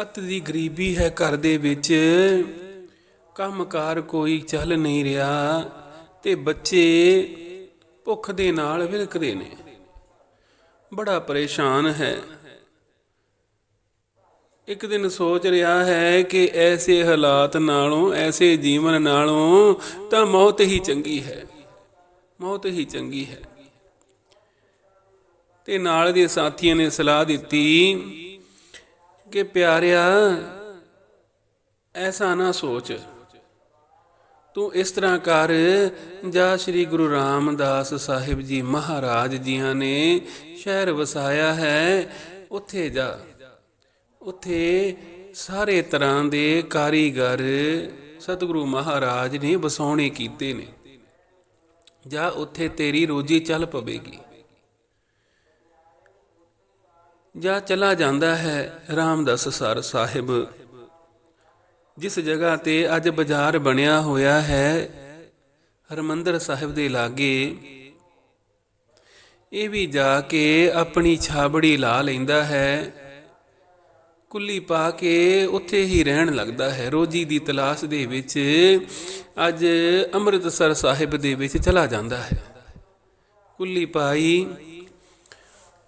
ਅੱਤ ਦੀ ਗਰੀਬੀ ਹੈ ਘਰ ਦੇ ਵਿੱਚ। ਕੰਮਕਾਰ ਕੋਈ ਚੱਲ ਨਹੀਂ ਰਿਹਾ ਤੇ ਬੱਚੇ ਭੁੱਖ ਦੇ ਨਾਲ ਵਿਲਕਦੇ ਨੇ। ਬੜਾ ਪਰੇਸ਼ਾਨ ਹੈ। ਇੱਕ ਦਿਨ ਸੋਚ ਰਿਹਾ ਹੈ ਕਿ ਐਸੇ ਹਾਲਾਤ ਨਾਲੋਂ, ਐਸੇ ਜੀਵਨ ਨਾਲੋਂ ਤਾਂ ਮੌਤ ਹੀ ਚੰਗੀ ਹੈ। ਮੌਤ ਹੀ ਚੰਗੀ ਹੈ। ਤੇ ਨਾਲ ਦੇ ਸਾਥੀਆਂ ਨੇ ਸਲਾਹ ਦਿੱਤੀ ਕਿ ਪਿਆਰਿਆ, ਐਸਾ ਨਾ ਸੋਚ। ਤੂੰ ਇਸ ਤਰ੍ਹਾਂ ਕਰ, ਜਾਂ ਸ੍ਰੀ ਗੁਰੂ ਰਾਮਦਾਸ ਸਾਹਿਬ ਜੀ ਮਹਾਰਾਜ ਜੀਆਂ ਨੇ ਸ਼ਹਿਰ ਵਸਾਇਆ ਹੈ, ਉੱਥੇ ਜਾ। ਉੱਥੇ ਸਾਰੇ ਤਰ੍ਹਾਂ ਦੇ ਕਾਰੀਗਰ ਸਤਿਗੁਰੂ ਮਹਾਰਾਜ ਨੇ ਵਸਾਉਣੇ ਕੀਤੇ ਨੇ। ਜਾਂ ਉੱਥੇ ਤੇਰੀ ਰੋਜੀ ਚੱਲ ਪਵੇਗੀ। ਜਾਂ ਚਲਾ ਜਾਂਦਾ ਹੈ ਰਾਮਦਾਸ ਸਰ ਸਾਹਿਬ। ਜਿਸ ਜਗ੍ਹਾ ਤੇ ਅੱਜ ਬਾਜ਼ਾਰ ਬਣਿਆ ਹੋਇਆ ਹੈ, ਹਰਮੰਦਰ ਸਾਹਿਬ ਦੇ ਲਾਗੇ, ਇਹ ਵੀ ਜਾ ਕੇ ਆਪਣੀ ਛਾਬੜੀ ਲਾ ਲੈਂਦਾ ਹੈ। ਕੁੱਲੀ ਪਾ ਕੇ ਉੱਥੇ ਹੀ ਰਹਿਣ ਲੱਗਦਾ ਹੈ। ਰੋਜੀ ਦੀ ਤਲਾਸ਼ ਦੇ ਵਿੱਚ ਅੱਜ ਅੰਮ੍ਰਿਤਸਰ ਸਾਹਿਬ ਦੇ ਵਿੱਚ ਚਲਾ ਜਾਂਦਾ ਹੈ। ਕੁੱਲੀ ਪਾਈ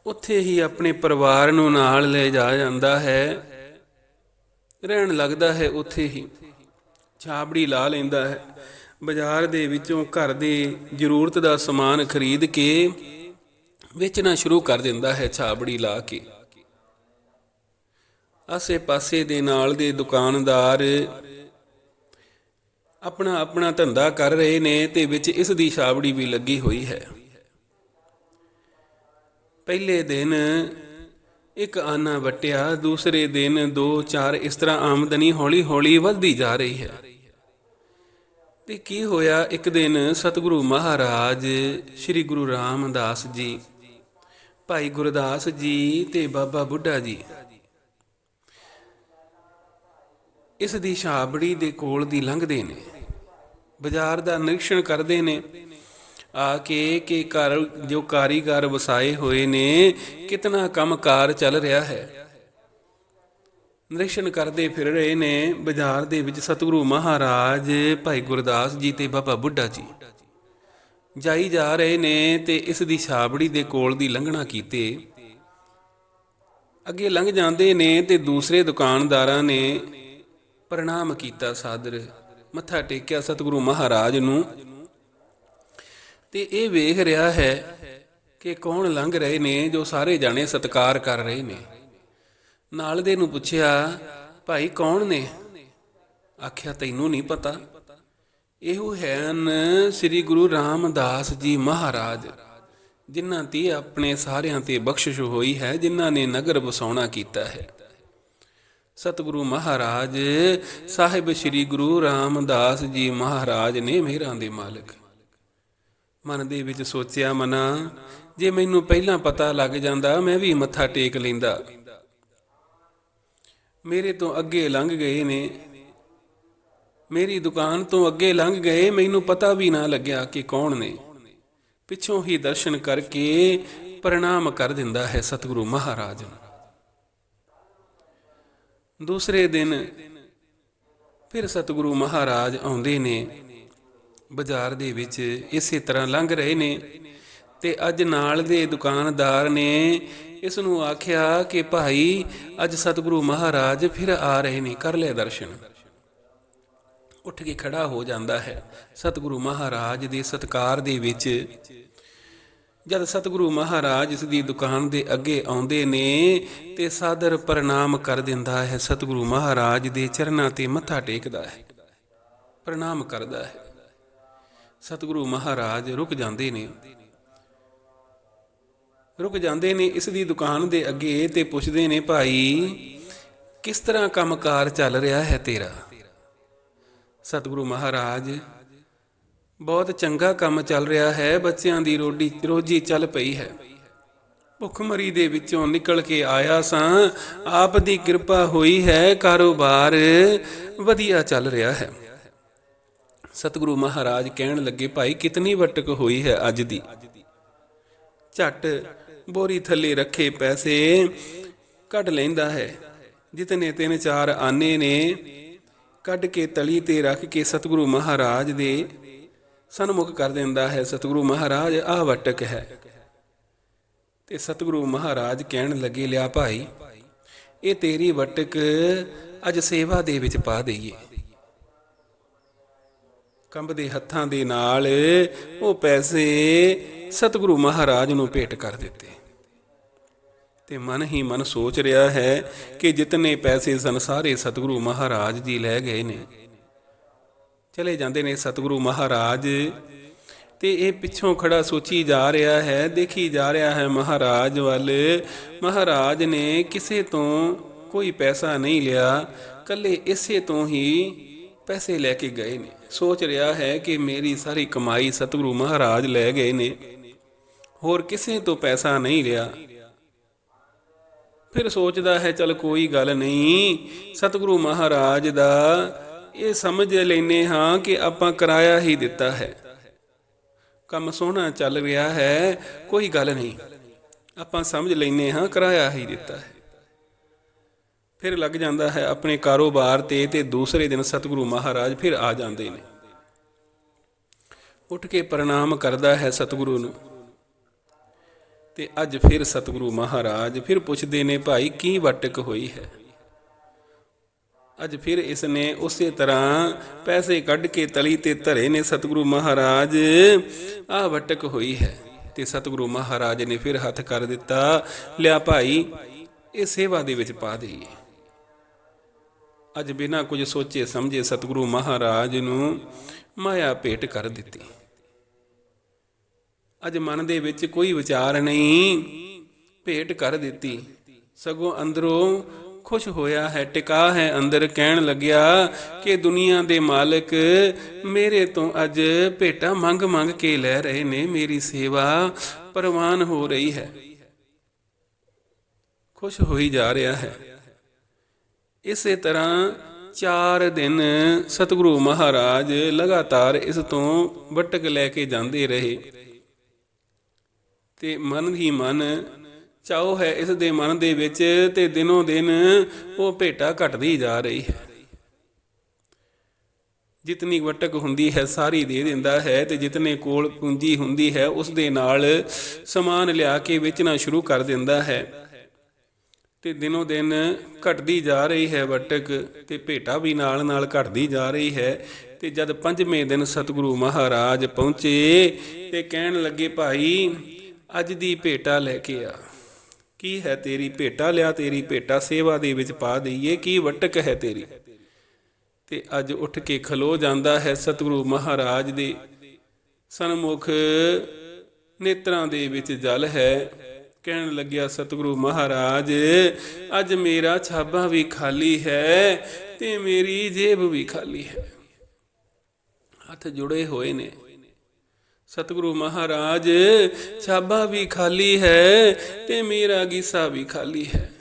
ਉੱਥੇ ਹੀ ਆਪਣੇ ਪਰਿਵਾਰ ਨੂੰ ਨਾਲ ਲੈ ਜਾ ਜਾਂਦਾ ਹੈ। ਰਹਿਣ ਲੱਗਦਾ ਹੈ ਉੱਥੇ ਹੀ। ਛਾਬੜੀ ਲਾ ਲੈਂਦਾ ਹੈ। ਬਾਜ਼ਾਰ ਦੇ ਵਿੱਚੋਂ ਘਰ ਦੇ ਜ਼ਰੂਰਤ ਦਾ ਸਮਾਨ ਖਰੀਦ ਕੇ ਵੇਚਣਾ ਸ਼ੁਰੂ ਕਰ ਦਿੰਦਾ ਹੈ ਛਾਬੜੀ ਲਾ ਕੇ। ਆਸੇ ਪਾਸੇ ਦੇ ਨਾਲ ਦੇ ਦੁਕਾਨਦਾਰ ਆਪਣਾ ਆਪਣਾ ਧੰਦਾ ਕਰ ਰਹੇ ਨੇ ਤੇ ਵਿੱਚ ਇਸ ਦੀ ਛਾਬੜੀ ਵੀ ਲੱਗੀ ਹੋਈ ਹੈ। ਪਹਿਲੇ ਦਿਨ ਇੱਕ ਆਨਾ ਵਟਿਆ, ਦੂਸਰੇ ਦਿਨ ਦੋ ਚਾਰ, ਇਸ ਤਰ੍ਹਾਂ ਆਮਦਨੀ ਹੌਲੀ ਹੌਲੀ ਵੱਧਦੀ ਜਾ ਰਹੀ ਹੈ। ਤੇ ਕੀ ਹੋਇਆ? ਇੱਕ ਦਿਨ ਸਤਿਗੁਰੂ ਮਹਾਰਾਜ ਸ੍ਰੀ ਗੁਰੂ ਰਾਮਦਾਸ ਜੀ, ਭਾਈ ਗੁਰਦਾਸ ਜੀ ਤੇ ਬਾਬਾ ਬੁੱਢਾ ਜੀ, ਇਸ ਦੀ ਛਾਬੜੀ ਦੇ ਕੋਲ ਦੀ ਲੰਘਦੇ ਨੇ, ਬਾਜ਼ਾਰ ਦਾ ਨਿਰੀਖਣ ਕਰਦੇ ਨੇ। ਆ ਕੇ ਕਿ ਘਰ, ਜੋ ਕਾਰੀਗਰ ਵਸਾਏ ਹੋਏ ਨੇ, ਕਿਤਨਾ ਕੰਮਕਾਰ ਚੱਲ ਰਿਹਾ ਹੈ। ਨਿਰੀਖਣ ਕਰਦੇ ਫਿਰ ਰਹੇ ਨੇ ਬਾਜ਼ਾਰ ਦੇ ਵਿੱਚ ਸਤਿਗੁਰੂ ਮਹਾਰਾਜ, ਭਾਈ ਗੁਰਦਾਸ ਜੀ ਤੇ ਬਾਬਾ ਬੁੱਢਾ ਜੀ। ਜਾਈ ਜਾ ਰਹੇ ਨੇ ਤੇ ਇਸ ਦੀ ਛਾਬੜੀ ਦੇ ਕੋਲ ਦੀ ਲੰਘਣਾ ਕੀਤੇ। ਅੱਗੇ ਲੰਘ ਜਾਂਦੇ ਨੇ ਤੇ ਦੂਸਰੇ ਦੁਕਾਨਦਾਰਾਂ ਨੇ ਪ੍ਰਣਾਮ ਕੀਤਾ ਸਾਦਰ। ਮੱਥਾ ਟੇਕਿਆ ਸਤਿਗੁਰੂ ਮਹਾਰਾਜ ਨੂੰ। ਤੇ ਇਹ ਵੇਖ ਰਿਹਾ ਹੈ ਕਿ ਕੌਣ ਲੰਘ ਰਹੇ ਨੇ, ਜੋ ਸਾਰੇ ਜਾਣੇ ਸਤਕਾਰ ਕਰ ਰਹੇ ਨੇ। ਨਾਲ ਦੇ ਨੂੰ ਪੁੱਛਿਆ, ਭਾਈ, ਕੌਣ ਨੇ? ਆਖਿਆ, ਤੈਨੂੰ ਨਹੀਂ ਪਤਾ। ਇਹੋ ਹਨ ਸ੍ਰੀ ਗੁਰੂ ਰਾਮਦਾਸ ਜੀ ਮਹਾਰਾਜ, ਜਿਨ੍ਹਾਂ ਤੇ ਆਪਣੇ ਸਾਰਿਆਂ ਤੇ ਬਖਸ਼ਿਸ਼ ਹੋਈ ਹੈ, ਜਿਨ੍ਹਾਂ ਨੇ ਨਗਰ ਵਸਾਉਣਾ ਕੀਤਾ ਹੈ। ਸਤਿਗੁਰੂ ਮਹਾਰਾਜ, ਸਾਹਿਬ ਸ੍ਰੀ ਗੁਰੂ ਰਾਮਦਾਸ ਜੀ ਮਹਾਰਾਜ ਨੇ ਮਿਹਰਾਂ ਦੇ ਮਾਲਕ। ਮਨ ਦੇ ਵਿੱਚ ਸੋਚਿਆ, ਮਨਾ, ਜੇ ਮੈਨੂੰ ਪਹਿਲਾਂ ਪਤਾ ਲੱਗ ਜਾਂਦਾ, ਮੈਂ ਵੀ ਮੱਥਾ ਟੇਕ ਲੈਂਦਾ। ਮੇਰੇ ਤੋਂ ਅੱਗੇ ਲੰਘ ਗਏ ਨੇ। ਮੇਰੀ ਦੁਕਾਨ ਤੋਂ ਅੱਗੇ ਲੰਘ ਗਏ, ਮੈਨੂੰ ਪਤਾ ਵੀ ਨਾ ਲੱਗਿਆ ਕਿ ਕੌਣ ਨੇ। ਪਿੱਛੋਂ ਹੀ ਦਰਸ਼ਨ ਕਰਕੇ ਪ੍ਰਣਾਮ ਕਰ ਦਿੰਦਾ ਹੈ ਸਤਿਗੁਰੂ ਮਹਾਰਾਜ। ਨੂੰ ਦੂਸਰੇ ਦਿਨ ਫਿਰ ਸਤਿਗੁਰੂ ਮਹਾਰਾਜ ਆਉਂਦੇ ਨੇ। ਬਾਜ਼ਾਰ ਦੇ ਵਿੱਚ ਇਸੇ ਤਰ੍ਹਾਂ ਲੰਘ ਰਹੇ ਨੇ ਤੇ ਅੱਜ ਨਾਲ ਦੇ ਦੁਕਾਨਦਾਰ ਨੇ ਇਸ ਨੂੰ ਆਖਿਆ ਕਿ ਭਾਈ, ਅੱਜ ਸਤਿਗੁਰੂ ਮਹਾਰਾਜ ਫਿਰ ਆ ਰਹੇ ਨੇ, ਕਰ ਲੈ ਦਰਸ਼ਨ। ਉੱਠ ਕੇ ਖੜਾ ਹੋ ਜਾਂਦਾ ਹੈ ਸਤਿਗੁਰੂ ਮਹਾਰਾਜ ਦੇ ਸਤਕਾਰ ਦੇ ਵਿੱਚ। ਜਦ ਸਤਿਗੁਰੂ ਮਹਾਰਾਜ ਇਸ ਦੀ ਦੁਕਾਨ ਦੇ ਅੱਗੇ ਆਉਂਦੇ ਨੇ ਤੇ ਸਾਦਰ ਪ੍ਰਣਾਮ ਕਰ ਦਿੰਦਾ ਹੈ, ਸਤਿਗੁਰੂ ਮਹਾਰਾਜ ਦੇ ਚਰਨਾਂ ਤੇ ਮੱਥਾ ਟੇਕਦਾ ਹੈ। ਪ੍ਰਣਾਮ ਕਰਦਾ ਹੈ। ਸਤਿਗੁਰੂ ਮਹਾਰਾਜ ਰੁਕ ਜਾਂਦੇ ਨੇ। ਰੁਕ ਜਾਂਦੇ ਨੇ ਇਸ ਦੀ ਦੁਕਾਨ ਦੇ ਅੱਗੇ ਤੇ ਪੁੱਛਦੇ ਨੇ, ਭਾਈ, ਕਿਸ ਤਰ੍ਹਾਂ ਕੰਮਕਾਰ ਚੱਲ ਰਿਹਾ ਹੈ ਤੇਰਾ? ਸਤਿਗੁਰੂ ਮਹਾਰਾਜ, ਬਹੁਤ ਚੰਗਾ ਕੰਮ ਚੱਲ ਰਿਹਾ ਹੈ, ਬੱਚਿਆਂ ਦੀ ਰੋਡੀ ਰੋਜੀ ਚੱਲ ਪਈ ਹੈ। ਭੁੱਖਮਰੀ ਦੇ ਵਿੱਚੋਂ ਨਿਕਲ ਕੇ ਆਇਆ ਸਾਂ, ਆਪ ਦੀ ਕਿਰਪਾ ਹੋਈ ਹੈ, ਕਾਰੋਬਾਰ ਵਧੀਆ ਚੱਲ ਰਿਹਾ ਹੈ। ਸਤਿਗੁਰੂ ਮਹਾਰਾਜ ਕਹਿਣ ਲੱਗੇ, ਭਾਈ, ਕਿਤਨੀ ਵਟਕ ਹੋਈ ਹੈ ਅੱਜ ਦੀ? ਝਟ ਬੋਰੀ ਥੱਲੇ ਰੱਖੇ ਪੈਸੇ ਕੱਢ ਲੈਂਦਾ ਹੈ। ਜਿਤਨੇ ਤਿੰਨ ਚਾਰ ਆਨੇ ਨੇ, ਕੱਢ ਕੇ ਤਲੀ ਤੇ ਰੱਖ ਕੇ ਸਤਿਗੁਰੂ ਮਹਾਰਾਜ ਦੇ ਸਨਮੁਖ ਕਰ ਦਿੰਦਾ ਹੈ। ਸਤਿਗੁਰੂ ਮਹਾਰਾਜ, ਆਹ ਵਟਕ ਹੈ। ਤੇ ਸਤਿਗੁਰੂ ਮਹਾਰਾਜ ਕਹਿਣ ਲੱਗੇ, ਲਿਆ ਭਾਈ, ਇਹ ਤੇਰੀ ਵਟਕ ਅੱਜ ਸੇਵਾ ਦੇ ਵਿੱਚ ਪਾ ਦਈਏ। ਕੰਬਦੇ ਹੱਥਾਂ ਦੇ ਨਾਲ ਉਹ ਪੈਸੇ ਸਤਿਗੁਰੂ ਮਹਾਰਾਜ ਨੂੰ ਭੇਟ ਕਰ ਦਿੱਤੇ। ਤੇ ਮਨ ਹੀ ਮਨ ਸੋਚ ਰਿਹਾ ਹੈ ਕਿ ਜਿਤਨੇ ਪੈਸੇ ਸਨ ਸਾਰੇ ਸਤਿਗੁਰੂ ਮਹਾਰਾਜ ਜੀ ਲੈ ਗਏ ਨੇ। ਚਲੇ ਜਾਂਦੇ ਨੇ ਸਤਿਗੁਰੂ ਮਹਾਰਾਜ ਤੇ ਇਹ ਪਿੱਛੋਂ ਖੜਾ ਸੋਚੀ ਜਾ ਰਿਹਾ ਹੈ, ਦੇਖੀ ਜਾ ਰਿਹਾ ਹੈ ਮਹਾਰਾਜ ਵੱਲ, ਮਹਾਰਾਜ ਨੇ ਕਿਸੇ ਤੋਂ ਕੋਈ ਪੈਸਾ ਨਹੀਂ ਲਿਆ, ਕੱਲੇ ਇਸੇ ਤੋਂ ਹੀ ਪੈਸੇ ਲੈ ਕੇ ਗਏ ਨੇ। ਸੋਚ ਰਿਹਾ ਹੈ ਕਿ ਮੇਰੀ ਸਾਰੀ ਕਮਾਈ ਸਤਿਗੁਰੂ ਮਹਾਰਾਜ ਲੈ ਗਏ ਨੇ। ਹੋਰ ਕਿਸੇ ਤੋਂ ਪੈਸਾ ਨਹੀਂ ਰਿਹਾ। ਫਿਰ ਸੋਚਦਾ ਹੈ, ਚਲ ਕੋਈ ਗੱਲ ਨਹੀਂ, ਸਤਿਗੁਰੂ ਮਹਾਰਾਜ ਦਾ ਇਹ ਸਮਝ ਲੈਨੇ ਹਾਂ ਕਿ ਆਪਾਂ ਕਿਰਾਇਆ ਹੀ ਦਿੱਤਾ ਹੈ। ਕੰਮ ਸੋਹਣਾ ਚੱਲ ਰਿਹਾ ਹੈ, ਕੋਈ ਗੱਲ ਨਹੀਂ। ਆਪਾਂ ਸਮਝ ਲੈਨੇ ਹਾਂ, ਕਿਰਾਇਆ ਹੀ ਦਿੱਤਾ ਹੈ। ਫਿਰ ਲੱਗ ਜਾਂਦਾ ਹੈ ਆਪਣੇ ਕਾਰੋਬਾਰ ਤੇ ਤੇ ਦੂਸਰੇ ਦਿਨ ਸਤਿਗੁਰੂ ਮਹਾਰਾਜ ਫਿਰ ਆ ਜਾਂਦੇ ਨੇ। ਉੱਠ ਕੇ ਪ੍ਰਣਾਮ ਕਰਦਾ ਹੈ ਸਤਿਗੁਰੂ ਨੂੰ। ਤੇ ਅੱਜ ਫਿਰ ਸਤਿਗੁਰੂ ਮਹਾਰਾਜ ਫਿਰ ਪੁੱਛਦੇ ਨੇ, ਭਾਈ, ਕੀ ਵਟਕ ਹੋਈ ਹੈ? ਅੱਜ ਫਿਰ ਇਸ ਨੇ ਉਸੇ ਤਰ੍ਹਾਂ ਪੈਸੇ ਕੱਢ ਕੇ ਤਲੀ ਤੇ ਧਰੇ ਨੇ, ਸਤਿਗੁਰੂ ਮਹਾਰਾਜ, ਆਹ ਵਟਕ ਹੋਈ ਹੈ। ਤੇ ਸਤਿਗੁਰੂ ਮਹਾਰਾਜ ਨੇ ਫਿਰ ਹੱਥ ਕਰ ਦਿੱਤਾ, ਲਿਆ ਭਾਈ, ਇਹ ਸੇਵਾ ਦੇ ਵਿੱਚ ਪਾ ਦੇਈਏ। ਅੱਜ ਬਿਨਾਂ ਕੁਝ ਸੋਚੇ ਸਮਝੇ ਸਤਿਗੁਰੂ ਮਹਾਰਾਜ ਨੂੰ ਮਾਇਆ ਭੇਟ ਕਰ ਦਿੱਤੀ। ਅੱਜ ਮਨ ਦੇ ਵਿੱਚ ਕੋਈ ਵਿਚਾਰ ਨਹੀਂ, ਭੇਟ ਕਰ ਦਿੱਤੀ। ਸਗੋਂ ਅੰਦਰੋਂ ਖੁਸ਼ ਹੋਇਆ ਹੈ, ਟਿਕਾ ਹੈ ਅੰਦਰ, ਕਹਿਣ ਲੱਗਿਆ ਕਿ ਦੁਨੀਆ ਦੇ ਮਾਲਕ ਮੇਰੇ ਤੋਂ ਅੱਜ ਭੇਟਾ ਮੰਗ ਮੰਗ ਕੇ ਲੈ ਰਹੇ ਨੇ, ਮੇਰੀ ਸੇਵਾ ਪ੍ਰਵਾਨ ਹੋ ਰਹੀ ਹੈ। ਖੁਸ਼ ਹੋਈ ਜਾ ਰਿਹਾ ਹੈ। ਇਸੇ ਤਰ੍ਹਾਂ ਚਾਰ ਦਿਨ ਸਤਿਗੁਰੂ ਮਹਾਰਾਜ ਲਗਾਤਾਰ ਇਸ ਤੋਂ ਵਟਕ ਲੈ ਕੇ ਜਾਂਦੇ ਰਹੇ। ਤੇ ਮਨ ਹੀ ਮਨ ਚਾਹੋ ਹੈ ਇਸ ਦੇ ਮਨ ਦੇ ਵਿੱਚ ਤੇ ਦਿਨੋਂ ਦਿਨ ਉਹ ਭੇਟਾ ਘਟਦੀ ਜਾ ਰਹੀ ਹੈ। ਜਿਤਨੀ ਵਟਕ ਹੁੰਦੀ ਹੈ ਸਾਰੀ ਦੇ ਦਿੰਦਾ ਹੈ ਤੇ ਜਿਤਨੇ ਕੋਲ ਪੂੰਜੀ ਹੁੰਦੀ ਹੈ ਉਸ ਦੇ ਨਾਲ ਸਮਾਨ ਲਿਆ ਕੇ ਵੇਚਣਾ ਸ਼ੁਰੂ ਕਰ ਦਿੰਦਾ ਹੈ। ਤੇ ਦਿਨੋ ਦਿਨ ਘਟਦੀ ਜਾ ਰਹੀ ਹੈ ਵਟਕ ਤੇ ਭੇਟਾ ਵੀ ਨਾਲ ਨਾਲ ਘਟਦੀ ਜਾ ਰਹੀ ਹੈ ਤੇ ਜਦ ਪੰਜਵੇਂ ਦਿਨ ਸਤਿਗੁਰੂ ਮਹਾਰਾਜ ਪਹੁੰਚੇ ਤੇ ਕਹਿਣ ਲੱਗੇ, ਭਾਈ, ਅੱਜ ਦੀ ਭੇਟਾ ਲੈ ਕੇ ਆ। ਕੀ ਹੈ ਤੇਰੀ ਭੇਟਾ? ਲਿਆ ਤੇਰੀ ਭੇਟਾ ਸੇਵਾ ਦੇ ਵਿੱਚ ਪਾ ਦਈਏ। ਕੀ ਵਟਕ ਹੈ ਤੇਰੀ? ਤੇ ਅੱਜ ਉੱਠ ਕੇ ਖਲੋ ਜਾਂਦਾ ਹੈ ਸਤਿਗੁਰੂ ਮਹਾਰਾਜ ਦੇ। ਸਨਮੁਖ ਨੇਤਰਾਂ ਦੇ ਵਿੱਚ ਜਲ ਹੈ। ਕਹਿਣ ਲੱਗਿਆ, ਸਤਿਗੁਰੂ ਮਹਾਰਾਜ, ਅੱਜ ਮੇਰਾ ਛਾਬਾ ਵੀ ਖਾਲੀ ਹੈ ਤੇ ਮੇਰੀ ਜੇਬ ਵੀ ਖਾਲੀ ਹੈ। ਹੱਥ ਜੁੜੇ ਹੋਏ ਨੇ। ਸਤਿਗੁਰੂ ਮਹਾਰਾਜ, ਛਾਬਾ ਵੀ ਖਾਲੀ ਹੈ ਤੇ ਮੇਰਾ ਗੀਸਾ ਵੀ ਖਾਲੀ ਹੈ।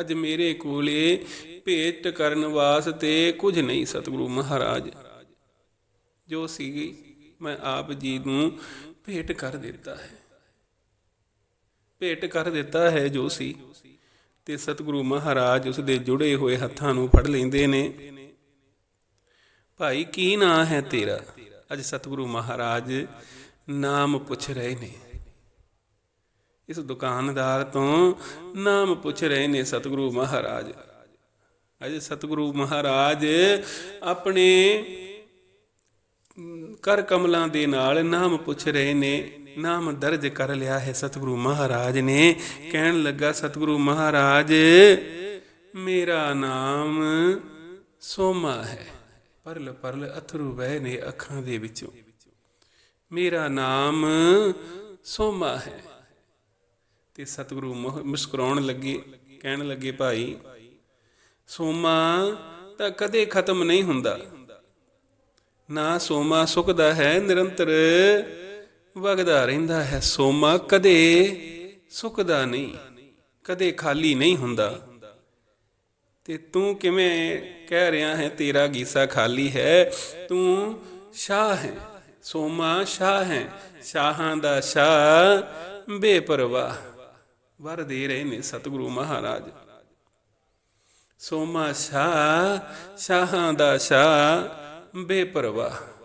ਅੱਜ ਮੇਰੇ ਕੋਲੇ ਭੇਟ ਕਰਨ ਵਾਸਤੇ ਕੁਝ ਨਹੀਂ, ਸਤਿਗੁਰੂ ਮਹਾਰਾਜ। ਜੋ ਸੀਗੀ, ਮੈਂ ਆਪ ਜੀ ਨੂੰ ਭੇਟ ਕਰ ਦਿੱਤਾ ਹੈ। ਭੇਟ ਕਰ ਦਿੱਤਾ ਹੈ ਜੋ ਸੀ ਤੇ ਸਤਿਗੁਰੂ ਮਹਾਰਾਜ ਉਸ ਦੇ ਜੁੜੇ ਹੋਏ ਹੱਥਾਂ ਨੂੰ ਫੜ ਲੈਂਦੇ ਨੇ। ਭਾਈ, ਕੀ ਨਾਂ ਹੈ ਤੇਰਾ? ਅੱਜ ਸਤਿਗੁਰੂ ਮਹਾਰਾਜ ਨਾਮ ਪੁੱਛ ਰਹੇ ਨੇ। ਇਸ ਦੁਕਾਨਦਾਰ ਤੋਂ ਨਾਮ ਪੁੱਛ ਰਹੇ ਨੇ ਸਤਿਗੁਰੂ ਮਹਾਰਾਜ। ਅਜੇ ਸਤਿਗੁਰੂ ਮਹਾਰਾਜ ਆਪਣੇ ਕਰ ਕਮਲਾਂ ਦੇ ਨਾਲ ਨਾਮ ਪੁੱਛ ਰਹੇ ਨੇ। ਨਾਮ ਦਰਜ ਕਰ ਲਿਆ ਹੈ ਸਤਿਗੁਰੂ ਮਹਾਰਾਜ ਨੇ। ਕਹਿਣ ਲੱਗਾ, ਸਤਿਗੁਰੂ ਮਹਾਰਾਜ, ਮੇਰਾ ਨਾਮ ਸੋਮਾ ਹੈ। ਪਰਲ ਪਰਲ ਅਥਰੂ ਵਹਿ ਨੇ ਅੱਖਾਂ ਦੇ ਵਿੱਚੋਂ। ਮੇਰਾ ਨਾਮ ਸੋਮਾ ਹੈ। ਤੇ ਸਤਿਗੁਰੂ ਮੁਹ- ਮੁਸਕਰਾਉਣ ਲੱਗੇ, ਕਹਿਣ ਲੱਗੇ, ਭਾਈ, ਸੋਮਾ ਤਾਂ ਕਦੇ ਖਤਮ ਨਹੀਂ ਹੁੰਦਾ। ਨਾ ਸੋਮਾ ਸੁੱਕਦਾ ਹੈ, ਨਿਰੰਤਰ ਵਗਦਾ ਰਹਿੰਦਾ ਹੈ ਸੋਮਾ, ਕਦੇ ਸੁੱਕਦਾ ਨਹੀਂ, ਕਦੇ ਖਾਲੀ ਨਹੀਂ ਹੁੰਦਾ। ਤੇ ਤੂੰ ਕਿਵੇਂ ਕਹਿ ਰਿਹਾ ਹੈ, ਤੇਰਾ ਗੀਸਾ ਖਾਲੀ ਹੈ? ਤੂੰ ਸ਼ਾਹ ਹੈ, ਸੋਮਾ ਸ਼ਾਹ ਹੈ, ਸ਼ਾਹਾਂ ਦਾ ਸ਼ਾਹ ਬੇਪਰਵਾਹ। ਵਰ ਦੇ ਰਹੇ ਨੇ ਸਤਿਗੁਰੂ ਮਹਾਰਾਜ। ਸੋਮਾ ਸ਼ਾਹ, ਸ਼ਾਹਾਂ ਦਾ ਸ਼ਾਹ ਬੇਪਰਵਾਹ।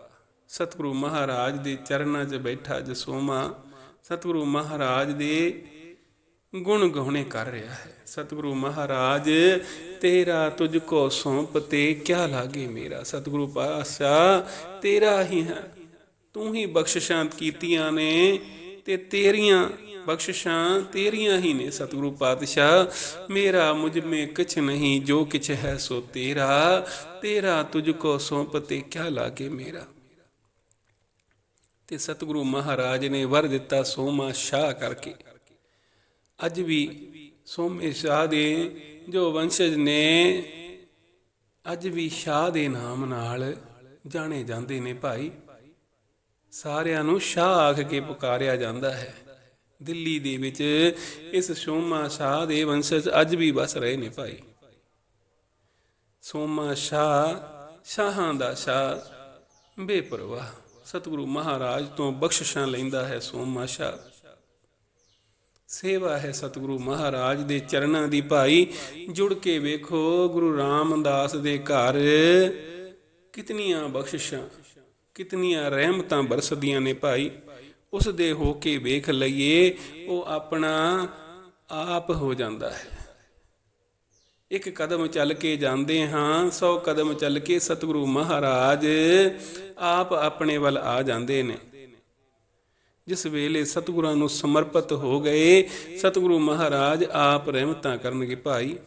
ਸਤਿਗੁਰੂ ਮਹਾਰਾਜ ਦੇ ਚਰਨਾਂ 'ਚ ਬੈਠਾ ਜਸੋਮਾ, ਸਤਿਗੁਰੂ ਮਹਾਰਾਜ ਦੇ ਗੁਣ ਗਾਉਣੇ ਕਰ ਰਿਹਾ ਹੈ। ਸਤਿਗੁਰੂ ਮਹਾਰਾਜ, ਤੇਰਾ ਤੁਝ ਕੋ ਸੌਂਪ ਤੇ ਕਿਆ ਲਾਗੇ ਮੇਰਾ? ਸਤਿਗੁਰੂ ਪਾਤਸ਼ਾਹ, ਤੇਰਾ ਹੀ ਹੈ। ਤੂੰ ਹੀ ਬਖਸ਼ਿਸ਼ਾਂ ਕੀਤੀਆਂ ਨੇ ਤੇ ਤੇਰੀਆਂ ਬਖਸ਼ਿਸ਼ਾਂ ਤੇਰੀਆਂ ਹੀ ਨੇ ਸਤਿਗੁਰੂ ਪਾਤਸ਼ਾਹ। ਮੇਰਾ ਮੁਝ ਮੇ ਕੁਛ ਨਹੀਂ, ਜੋ ਕਿਛ ਹੈ ਸੋ ਤੇਰਾ। ਤੇਰਾ ਤੁਝ ਕੋ ਸੌਂਪ ਤੇ ਕਿਆ ਲਾਗੇ ਮੇਰਾ? ਤੇ ਸਤਿਗੁਰੂ ਮਹਾਰਾਜ ਨੇ ਵਰ ਦਿੱਤਾ ਸੋਮਾ ਸ਼ਾਹ ਕਰਕੇ। ਅੱਜ ਵੀ ਸੋਮੇ ਸ਼ਾਹ ਦੇ ਜੋ ਵੰਸ਼ਜ ਨੇ, ਅੱਜ ਵੀ ਸ਼ਾਹ ਦੇ ਨਾਮ ਨਾਲ ਜਾਣੇ ਜਾਂਦੇ ਨੇ ਭਾਈ। ਸਾਰਿਆਂ ਨੂੰ ਸ਼ਾਹ ਆਖ ਕੇ ਪੁਕਾਰਿਆ ਜਾਂਦਾ ਹੈ। ਦਿੱਲੀ ਦੇ ਵਿੱਚ ਇਸ ਸੋਮਾ ਸ਼ਾਹ ਦੇ ਵੰਸ਼ਜ ਅੱਜ ਵੀ ਵਸ ਰਹੇ ਨੇ ਭਾਈ। ਸੋਮਾ ਸ਼ਾਹ, ਸ਼ਾਹਾਂ ਦਾ ਸ਼ਾਹ, ਬੇਪਰਵਾਹ। ਸਤਿਗੁਰੂ ਮਹਾਰਾਜ ਤੋਂ ਬਖਸ਼ਿਸ਼ਾਂ ਲੈਂਦਾ ਹੈ ਸੋਮਾ ਸ਼ਾਹ ਸੇਵਾ ਹੈ ਸਤਿਗੁਰੂ ਮਹਾਰਾਜ ਦੇ ਚਰਨਾਂ ਦੀ ਭਾਈ। ਜੁੜ ਕੇ ਵੇਖੋ ਗੁਰੂ ਰਾਮਦਾਸ ਦੇ ਘਰ। ਕਿਤਨੀਆਂ ਬਖਸ਼ਿਸ਼ਾਂ, ਕਿਤਨੀਆਂ ਰਹਿਮਤਾਂ ਬਰਸਦੀਆਂ ਨੇ ਭਾਈ। ਉਸ ਦੇ ਹੋ ਕੇ ਵੇਖ ਲਈਏ, ਉਹ ਆਪਣਾ ਆਪ ਹੋ ਜਾਂਦਾ ਹੈ। ਇੱਕ ਕਦਮ ਚੱਲ ਕੇ ਜਾਂਦੇ ਹਾਂ 100 ਕਦਮ ਚੱਲ ਕੇ ਸਤਿਗੁਰੂ ਮਹਾਰਾਜ ਆਪ ਆਪਣੇ ਵੱਲ ਆ ਜਾਂਦੇ ਨੇ। ਜਿਸ ਵੇਲੇ ਸਤਿਗੁਰਾਂ ਨੂੰ ਸਮਰਪਿਤ ਹੋ ਗਏ, ਸਤਿਗੁਰੂ ਮਹਾਰਾਜ ਆਪ ਰਹਿਮਤਾਂ ਕਰਨਗੇ, ਭਾਈ।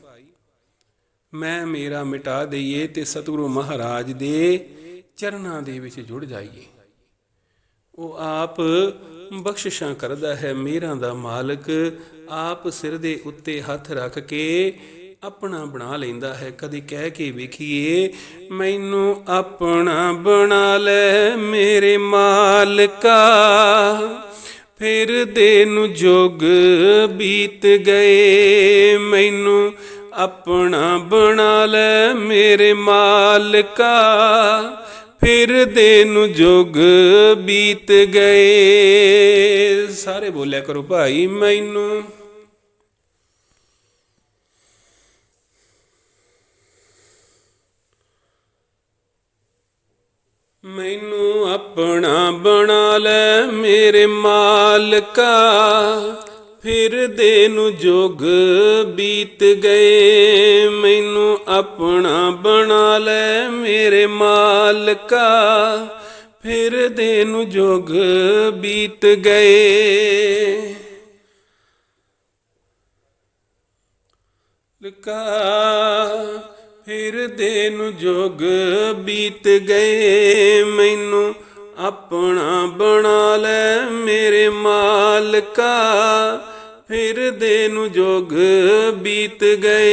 ਮੈਂ ਮੇਰਾ ਮਿਟਾ ਦਈਏ ਤੇ ਸਤਿਗੁਰੂ ਮਹਾਰਾਜ ਦੇ ਚਰਨਾਂ ਦੇ ਵਿੱਚ ਜੁੜ ਜਾਈਏ। ਉਹ ਆਪ ਬਖਸ਼ਿਸ਼ਾਂ ਕਰਦਾ ਹੈ, ਮੇਰਾਂ ਦਾ ਮਾਲਕ ਆਪ ਸਿਰ ਦੇ ਉੱਤੇ ਹੱਥ ਰੱਖ ਕੇ ਆਪਣਾ ਬਣਾ ਲੈਂਦਾ ਹੈ। ਕਦੇ ਕਹਿ ਕੇ ਵੇਖੀਏ, ਮੈਨੂੰ ਆਪਣਾ ਬਣਾ ਲੈ ਮੇਰੇ ਮਾਲਕਾ। ਫਿਰ ਦੇ ਨੂੰ ਜੋਗ ਬੀਤ ਗਏ, ਮੈਨੂੰ ਆਪਣਾ ਬਣਾ ਲੈ ਮੇਰੇ ਮਾਲਕਾ। ਫਿਰ ਦੇ ਨੂੰ ਜੋਗ ਬੀਤ ਗਏ। ਸਾਰੇ ਬੋਲਿਆ ਕਰੋ, ਭਾਈ, ਮੈਨੂੰ ਮੈਨੂੰ ਆਪਣਾ ਬਣਾ ਲੈ ਮੇਰੇ ਮਾਲਕਾ। ਫਿਰ ਦੇ ਨੂੰ ਜੋਗ ਬੀਤ ਗਏ। ਮੈਨੂੰ ਆਪਣਾ ਬਣਾ ਲੈ ਮੇਰੇ ਮਾਲਕਾ। ਫਿਰ ਦੇ ਨੂੰ ਜੋਗ ਬੀਤ ਗਏ। ਲਕਾ ਫਿਰ ਦੇ ਨੂੰ ਜੋਗ ਬੀਤ ਗਏ। ਮੈਨੂੰ ਆਪਣਾ ਬਣਾ ਲੈ ਮੇਰੇ ਮਾਲਕਾ। ਫਿਰ ਦੇ ਨੂੰ ਜੋਗ ਬੀਤ ਗਏ।